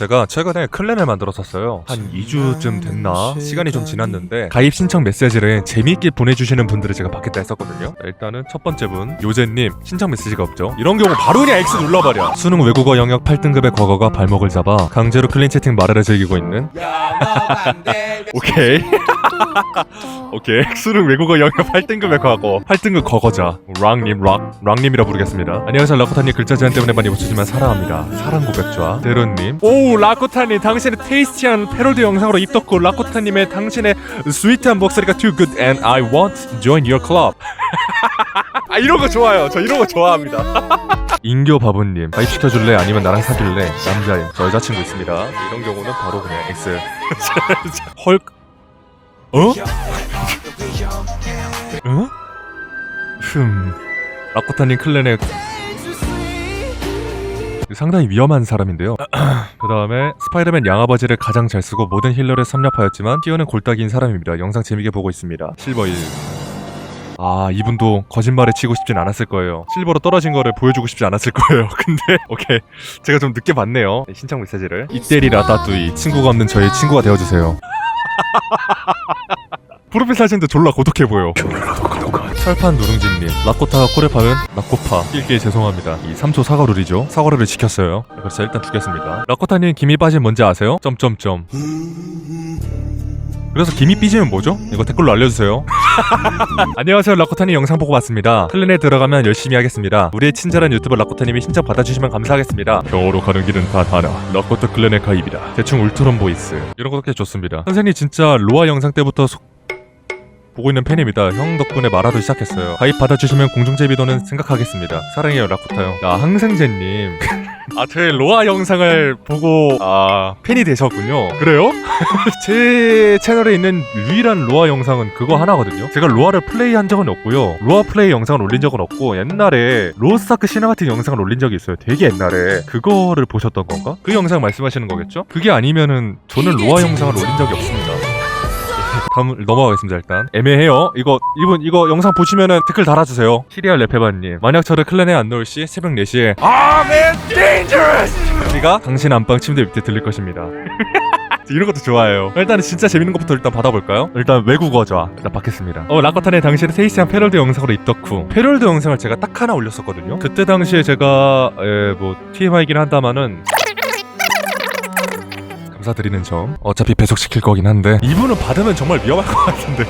제가 최근에 클랜을 만들었었어요. 한 2주쯤 됐나? 시간이 좀 지났는데 가입 신청 메시지를 재미있게 보내주시는 분들을 제가 받겠다 했었거든요. 자, 일단은 첫 번째 분 요제님 신청 메시지가 없죠. 이런 경우 바로 그냥 X 눌러버려. 수능 외국어 영역 8등급의 과거가 발목을 잡아 강제로 클린 채팅 말을 즐기고 있는 오케이. 오케이. 수능 외국어 영역 8등급의 과거. 8등급 과거자. 랑님, 락. 랑님이라 부르겠습니다. 안녕하세요, 라코타님. 글자 제한 때문에 많이 못쓰지만 사랑합니다. 사랑 고백좌. 데론님. 오, 라코타님. 당신의 테이스티한 패러디 영상으로 입덕후 라코타님의 당신의 스위트한 목소리가 too good and I want to join your club. 아, 이런 거 좋아요. 저 이런 거 좋아합니다. 인교 바보님. 가입 시켜줄래? 아니면 나랑 사귈래? 남자임. 저 여자친구 있습니다. 이런 경우는 바로 그냥 X. 헐. 어? 응? 흠. 라코타님 클랜의 상당히 위험한 사람인데요. 그 다음에 스파이더맨 양아버지를 가장 잘 쓰고 모든 힐러를 섭렵하였지만 뛰어난 골딱이인 사람입니다. 영상 재밌게 보고 있습니다. 실버 1. 아 이분도 거짓말에 치고 싶진 않았을 거예요. 실버로 떨어진 거를 보여주고 싶지 않았을 거예요. 근데 오케이 제가 좀 늦게 봤네요. 네, 신청 메시지를. 이때리 라 따뚜이 친구가 없는 저의 친구가 되어주세요. 프로필 사진도 졸라 고독해 보여. 철판 누룽지님, 라코타가 코를 파면 라코파. 일게 죄송합니다. 이 3초 사과 룰이죠. 사과를 지켰어요. 그래서 일단 주겠습니다. 라코타님 김이 빠진 뭔지 아세요? 점점점. 그래서 김이 삐지면 뭐죠? 이거 댓글로 알려주세요. 안녕하세요 라코타님 영상 보고 왔습니다. 클랜에 들어가면 열심히 하겠습니다. 우리의 친절한 유튜버 라코타님이 신청 받아주시면 감사하겠습니다. 병으로 가는 길은 다 하나. 라코타 클랜의 가입이다. 대충 울트론 보이스. 이런 것도 꽤 좋습니다. 선생님 진짜 로아 영상 때부터 속... 보고 있는 팬입니다. 형 덕분에 말하도 시작했어요. 가입 받아주시면 공중제비도는 생각하겠습니다. 사랑해요 라코타 형. 야 항생제님. 아, 제 로아 영상을 보고 아 팬이 되셨군요. 그래요? 제 채널에 있는 유일한 로아 영상은 그거 하나거든요. 제가 로아를 플레이한 적은 없고요. 로아 플레이 영상을 올린 적은 없고 옛날에 로스타크 시네마틱 영상을 올린 적이 있어요. 되게 옛날에 그거를 보셨던 건가? 그 영상 말씀하시는 거겠죠? 그게 아니면은 저는 로아 영상을 올린 적이 없습니다. 다음 넘어가겠습니다 일단. 애매해요. 이거 이분 이거 영상 보시면은 댓글 달아주세요. 시리얼 레페바님. 만약 저를 클랜에 안 넣을 시 새벽 4시에 아맨 dangerous! 소리가 당신 안방 침대 밑에 들릴 것입니다. 이런 것도 좋아해요. 일단은 진짜 재밌는 것부터 일단 받아볼까요? 일단 외국어자. 일단 받겠습니다. 어 라커탄의 당신의 테이스한 패럴드 영상으로 입덕 후. 패럴드 영상을 제가 딱 하나 올렸었거든요. 그때 당시에 제가 에, 뭐 TMI긴 한다마는 감사드리는 점 어차피 배속시킬 거긴 한데 이분은 받으면 정말 위험할 것 같은데.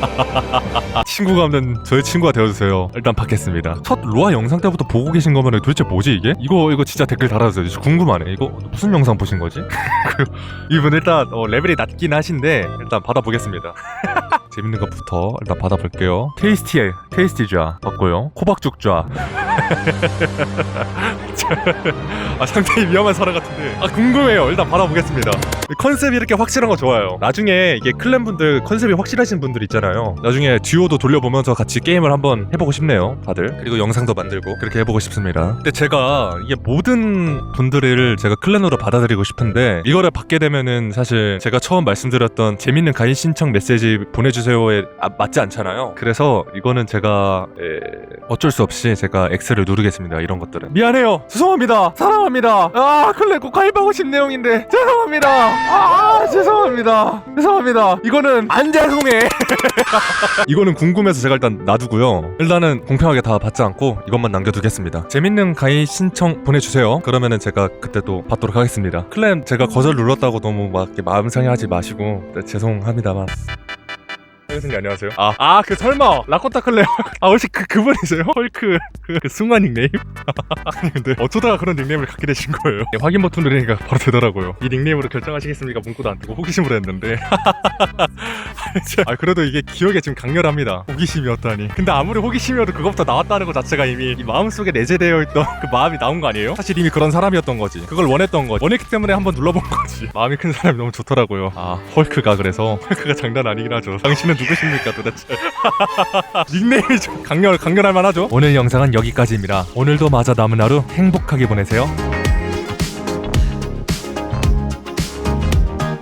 친구가 없는 저의 친구가 되어주세요. 일단 받겠습니다. 첫 로아 영상 때부터 보고 계신 거면 도대체 뭐지 이게? 이거 이거 진짜 댓글 달아주세요. 궁금하네. 이거 무슨 영상 보신 거지? 그, 이분 일단 어, 레벨이 낮긴 하신데 일단 받아보겠습니다 재밌는 것부터 일단 받아볼게요. 테이스티에 테이스티 좌 받고요. 코박죽 좌. 아 상당히 위험한 사람 같은데. 아 궁금해요. 일단 받아보겠습니다. 컨셉이 이렇게 확실한 거 좋아요. 나중에 이게 클랜 분들 컨셉이 확실하신 분들 있잖아요. 나중에 듀오도 돌려보면서 같이 게임을 한번 해보고 싶네요 다들. 그리고 영상도 만들고 그렇게 해보고 싶습니다. 근데 제가 이게 모든 분들을 제가 클랜으로 받아들이고 싶은데 이거를 받게 되면은 사실 제가 처음 말씀드렸던 재밌는 가입 신청 메시지 보내주 세요에 아, 맞지 않잖아요. 그래서 이거는 제가 에, 어쩔 수 없이 제가 X를 누르겠습니다. 이런 것들은. 미안해요. 죄송합니다. 사랑합니다. 아 클랜 꼭 가입하고 싶은 내용인데. 죄송합니다. 아 죄송합니다. 죄송합니다. 이거는 안 죄송해 이거는 궁금해서 제가 일단 놔두고요. 일단은 공평하게 다 받지 않고 이것만 남겨두겠습니다. 재밌는 가입 신청 보내주세요. 그러면은 제가 그때 또 받도록 하겠습니다. 클랜 제가 거절 눌렀다고 너무 막 마음 상해하지 마시고. 네, 죄송합니다만 선생님 안녕하세요. 아, 아, 그 설마 라코타 클레어. 아, 혹시 그 그분이세요? 헐크 그, 그 순간 닉네임? 아니 근데 어쩌다가 그런 닉네임을 갖게 되신 거예요? 네, 확인 버튼 누르니까 바로 되더라고요. 이 닉네임으로 결정하시겠습니까? 문구도 안 뜨고 호기심으로 했는데. 아, 그래도 이게 기억에 지금 강렬합니다. 호기심이었다니. 근데 아무리 호기심이어도 그것부터 나왔다는 것 자체가 이미 이 마음속에 내재되어 있던 그 마음이 나온 거 아니에요? 사실 이미 그런 사람이었던 거지. 그걸 원했던 거지. 원했기 때문에 한번 눌러본 거지. 마음이 큰 사람이 너무 좋더라고요. 아, 헐크가 그래서 헐크가 장난 아니긴 하죠. 당신은 누구십니까 도대체? 닉네임이 좀 강렬 강렬할 만하죠? 오늘 영상은 여기까지입니다. 오늘도 마저 남은 하루 행복하게 보내세요.